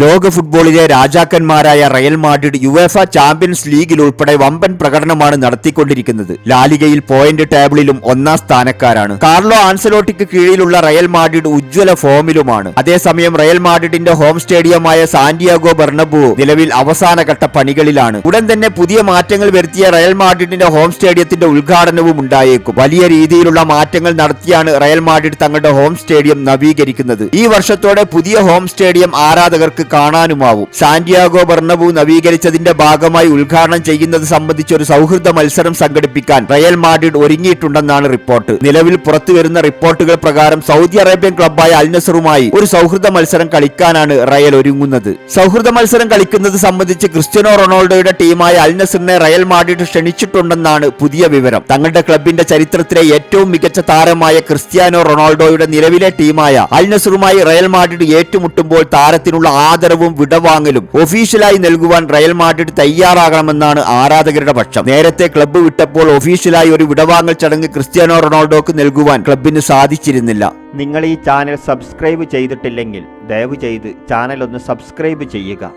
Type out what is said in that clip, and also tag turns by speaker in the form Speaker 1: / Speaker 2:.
Speaker 1: ലോക ഫുട്ബോളിലെ രാജാക്കന്മാരായ റയൽ മാഡ്രിഡ് യുവേഫ ചാമ്പ്യൻസ് ലീഗിൽ ഉൾപ്പെടെ വമ്പൻ പ്രകടനമാണ് നടത്തിക്കൊണ്ടിരിക്കുന്നത്. ലാലിഗയിൽ പോയിന്റ് ടേബിളിലും ഒന്നാം സ്ഥാനക്കാരാണ്. കാർലോ ആൻസലോട്ടിക്ക് കീഴിലുള്ള റയൽ മാഡ്രിഡ് ഉജ്ജ്വല ഫോമിലുമാണ്. അതേസമയം റയൽ മാഡ്രിഡിന്റെ ഹോം സ്റ്റേഡിയമായ സാന്റിയാഗോ ബെർണബു നിലവിൽ അവസാനഘട്ട പണികളിലാണ്. ഉടൻ തന്നെ പുതിയ മാറ്റങ്ങൾ വരുത്തിയ റയൽ മാഡ്രിഡിന്റെ ഹോം സ്റ്റേഡിയത്തിന്റെ ഉദ്ഘാടനവും ഉണ്ടായേക്കും. വലിയ രീതിയിലുള്ള മാറ്റങ്ങൾ നടത്തിയാണ് റയൽ മാഡ്രിഡ് തങ്ങളുടെ ഹോം സ്റ്റേഡിയം നവീകരിക്കുന്നത്. ഈ വർഷത്തോടെ പുതിയ ഹോം സ്റ്റേഡിയം ആരാധകർക്ക് കാണാനുമാവും. സാന്റിയാഗോ ബർണബു നവീകരിച്ചതിന്റെ ഭാഗമായി ഉദ്ഘാടനം ചെയ്യുന്നത് സംബന്ധിച്ച് ഒരു സൗഹൃദ മത്സരം സംഘടിപ്പിക്കാൻ റയൽ മാഡ്രിഡ് ഒരുങ്ങിയിട്ടുണ്ടെന്നാണ് റിപ്പോർട്ട്. നിലവിൽ പുറത്തുവരുന്ന റിപ്പോർട്ടുകൾ പ്രകാരം സൗദി അറേബ്യൻ ക്ലബ്ബായ അൽനസറുമായി ഒരു സൗഹൃദ മത്സരം കളിക്കാനാണ് റയൽ ഒരുങ്ങുന്നത്. സൗഹൃദ മത്സരം കളിക്കുന്നത് സംബന്ധിച്ച് ക്രിസ്ത്യനോ റൊണാൾഡോയുടെ ടീമായ അൽനസറിനെ റയൽ മാഡ്രിഡ് ക്ഷണിച്ചിട്ടുണ്ടെന്നാണ് പുതിയ വിവരം. തങ്ങളുടെ ക്ലബിന്റെ ചരിത്രത്തിലെ ഏറ്റവും മികച്ച താരമായ ക്രിസ്ത്യാനോ റൊണാൾഡോയുടെ നിലവിലെ ടീമായ അൽനസറുമായി റയൽ മാഡ്രിഡ് ഏറ്റുമുട്ടുമ്പോൾ താരത്തിനുള്ള ആദരവും വിടവാങ്ങലും ഒഫീഷ്യലായി നൽകുവാൻ റയൽ മാഡ്രിഡ് തയ്യാറാകണമെന്നാണ് ആരാധകരുടെ പക്ഷം. നേരത്തെ ക്ലബ്ബ് വിട്ടപ്പോൾ ഒഫീഷ്യലായി ഒരു വിടവാങ്ങൽ ചടങ്ങ് ക്രിസ്ത്യാനോ റൊണാൾഡോക്ക് നൽകുവാൻ ക്ലബിന് സാധിച്ചിരുന്നില്ല. നിങ്ങൾ ഈ ചാനൽ സബ്സ്ക്രൈബ് ചെയ്തിട്ടില്ലെങ്കിൽ ദയവ് ചെയ്ത് ചാനൽ ഒന്ന് സബ്സ്ക്രൈബ് ചെയ്യുക.